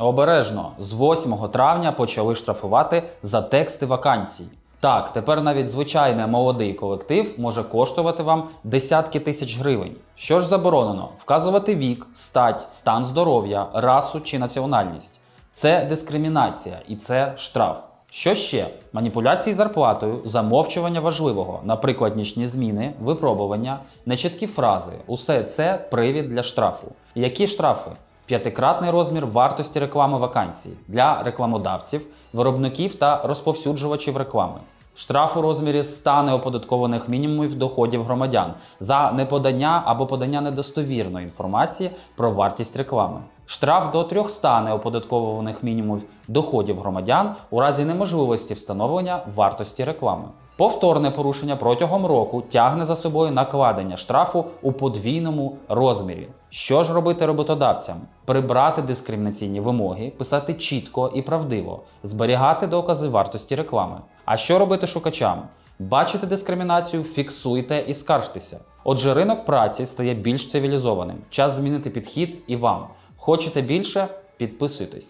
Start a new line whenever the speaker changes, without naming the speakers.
Обережно з 8 травня почали штрафувати за тексти вакансій. Так, тепер навіть звичайний молодий колектив може коштувати вам десятки тисяч гривень. Що ж заборонено? Вказувати вік, стать, стан здоров'я, расу чи національність. Це дискримінація і це штраф. Що ще? Маніпуляції зарплатою, замовчування важливого, наприклад, нічні зміни, випробування, нечіткі фрази. Усе це привід для штрафу. Які штрафи? П'ятикратний розмір вартості реклами вакансій для рекламодавців, виробників та розповсюджувачів реклами. Штраф у розмірі 100 неоподаткованих мінімумів доходів громадян за неподання або подання недостовірної інформації про вартість реклами. Штраф до 300 неоподаткованих мінімумів доходів громадян у разі неможливості встановлення вартості реклами. Повторне порушення протягом року тягне за собою накладення штрафу у подвійному розмірі. Що ж робити роботодавцям? Прибрати дискримінаційні вимоги, писати чітко і правдиво, зберігати докази вартості реклами. А що робити шукачам? Бачите дискримінацію, фіксуйте і скаржтеся. Отже, ринок праці стає більш цивілізованим. Час змінити підхід і вам. Хочете більше? Підписуйтесь.